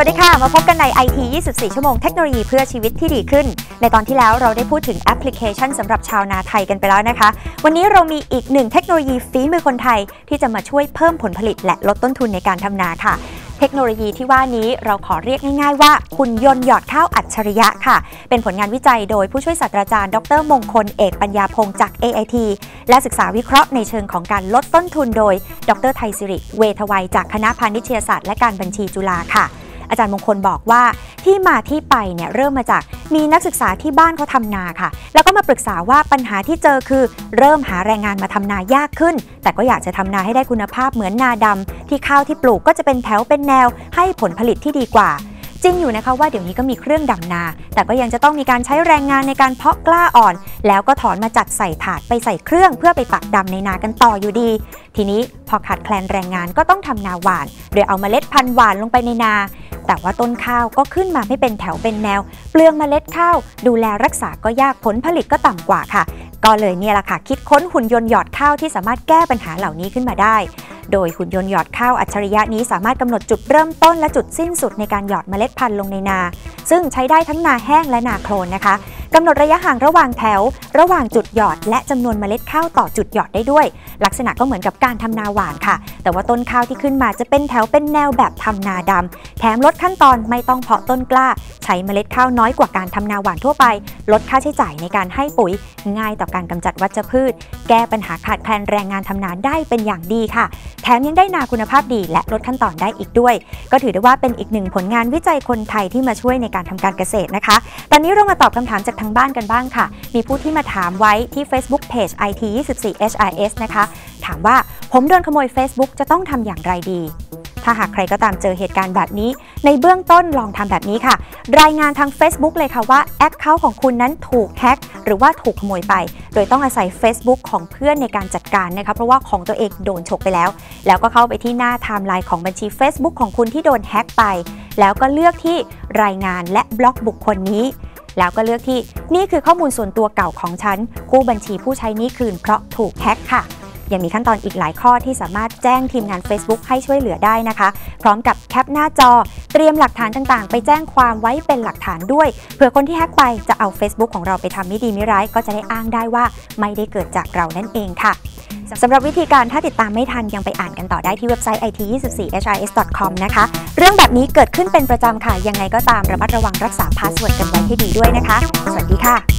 วัสดีค่ะ มาพบกันใน IT 24 ชั่วโมงเทคโนโลยีเพื่อชีวิตที่ดีขึ้น ในตอนที่แล้วเราได้พูดถึงแอปพลิเคชันสำหรับชาวนาไทยกันไปแล้วนะคะ วันนี้เรามีอีกหนึ่งเทคโนโลยีฝีมือคนไทย ที่จะมาช่วยเพิ่มผลผลิตและลดต้นทุนในการทำนาค่ะเทคโนโลยีที่ว่านี้เราขอเรียกง่ายๆว่าหุ่นยนต์หยอดข้าวอัจฉริยะค่ะ เป็นผลงานวิจัยโดยผู้ช่วยศาสตราจารย์ ดรมงคลเอกปัญญาพงศ์จาก AIT และศึกษาวิเคราะห์ในเชิงของการลดต้นทุนโดย ดรไทยสิริ เวทวัยจากคณะพาณิชยศาสตร์และการบัญชีจุฬาค่ะ อาจารย์มงคลบอกว่าที่มาที่ไปเนี่ยเริ่มมาจากมีนักศึกษาที่บ้านเขาทำนาค่ะ แล้วก็มาปรึกษาว่าปัญหาที่เจอคือ เริ่มหาแรงงานมาทำนายากขึ้น แต่ก็อยากจะทำนาให้ได้คุณภาพเหมือนนาดำที่ข้าวที่ปลูกก็จะเป็นแถวเป็นแนว ให้ผลผลิตที่ดีกว่าจริงอยู่นะคะว่าเดี๋ยวนี้ก็มีเครื่องดำนา แต่ก็ยังจะต้องมีการใช้แรงงานในการเพาะกล้าอ่อน แล้วก็ถอนมาจัดใส่ถาดไปใส่เครื่องเพื่อไปปักดำในนากันต่ออยู่ดี ทีนี้พอขาดแคลนแรงงานก็ต้องทำนาหวาน โดยเอาเมล็ดพันธุ์หวานลงไปในนา แต่ว่าต้นข้าวก็ขึ้นมาไม่เป็นแถวเป็นแนว เปลืองเมล็ดข้าว ดูแลรักษาก็ยากผลผลิตก็ต่ำกว่าค่ะ ก็เลยเนี่ยแหละค่ะคิดค้นหุ่นยนต์หยอดข้าวที่สามารถแก้ปัญหาเหล่านี้ขึ้นมาได้ โดยหุ่นยนต์หยอดข้าวอัจฉริยะนี้สามารถกำหนดจุดเริ่มต้นและจุดสิ้นสุดในการหยอดเมล็ดพันธุ์ลงในนา ซึ่งใช้ได้ทั้งนาแห้งและนาโคลนนะคะ กำหนดระยะห่างระหว่างแถว ระหว่างจุดหยอด และจำนวนเมล็ดข้าวต่อจุดหยอดได้ด้วย ลักษณะก็เหมือนกับการทำนาหวานค่ะ แต่ว่าต้นข้าวที่ขึ้นมาจะเป็นแถวเป็นแนวแบบทำนาดำแถมลดขั้นตอนไม่ต้องเพาะต้นกล้า ใช้เมล็ดข้าวน้อยกว่าการทำนาหวานทั่วไป ลดค่าใช้จ่ายในการให้ปุ๋ย ง่ายต่อการกำจัดวัชพืช แก้ปัญหาขาดแคลนแรงงานทำนาได้เป็นอย่างดีค่ะ แถมยังได้นาคุณภาพดี และลดขั้นตอนได้อีกด้วย ก็ถือได้ว่าเป็นอีกหนึ่งผลงานวิจัยคนไทยที่มาช่วยในการทำการเกษตรนะคะ ตอนนี้เรามาตอบคำถามจากทางบ้านกันบ้างค่ะ มีผู้ที่มาถามไว้ที่ Facebook Page IT 24 HIS นะคะ ถามว่าผมโดนขโมย Facebook จะต้องทำอย่างไรดี ถ้าหากใครก็ตามเจอเหตุการณ์แบบนี้ ในเบื้องต้นลองทำแบบนี้ค่ะ รายงานทาง Facebook เลยค่ะว่าแอคเคาท์ของคุณนั้นถูกแฮ็กหรือว่าถูกขโมยไป โดยต้องอาศัย Facebook ของเพื่อนในการจัดการนะคะ เพราะว่าของตัวเองโดนฉกไปแล้ว แล้วก็เข้าไปที่หน้าไทม์ไลน์ของบัญชี Facebook ของคุณที่โดนแฮ็กไป แล้วก็เลือกที่รายงานและบล็อกบุคคลนี้ แล้วก็เลือกที่นี่คือข้อมูลส่วนตัวเก่าของฉันกู้บัญชีผู้ใช้นี้คืนเพราะถูกแฮ็กค่ะยังมีขั้นตอนอีกหลายข้อที่สามารถแจ้งทีมงาน Facebook ให้ช่วยเหลือได้นะคะ พร้อมกับแคปหน้าจอ เตรียมหลักฐานต่างๆ ไปแจ้งความไว้เป็นหลักฐานด้วย เผื่อคนที่แฮ็กไปจะเอา Facebook ของเราไปทำไม่ดีไม่ร้าย ก็จะได้อ้างได้ว่าไม่ได้เกิดจากเรานั่นเองค่ะ สำหรับวิธีการถ้าติดตามไม่ทันยังไปอ่านกันต่อได้ที่เว็บไซต์ it24his.com นะคะ เรื่องแบบนี้เกิดขึ้นเป็นประจำค่ะ ยังไงก็ตามระมัดระวังรักษาพาสเวิร์ดกันไว้ให้ดีด้วยนะคะ สวัสดีค่ะ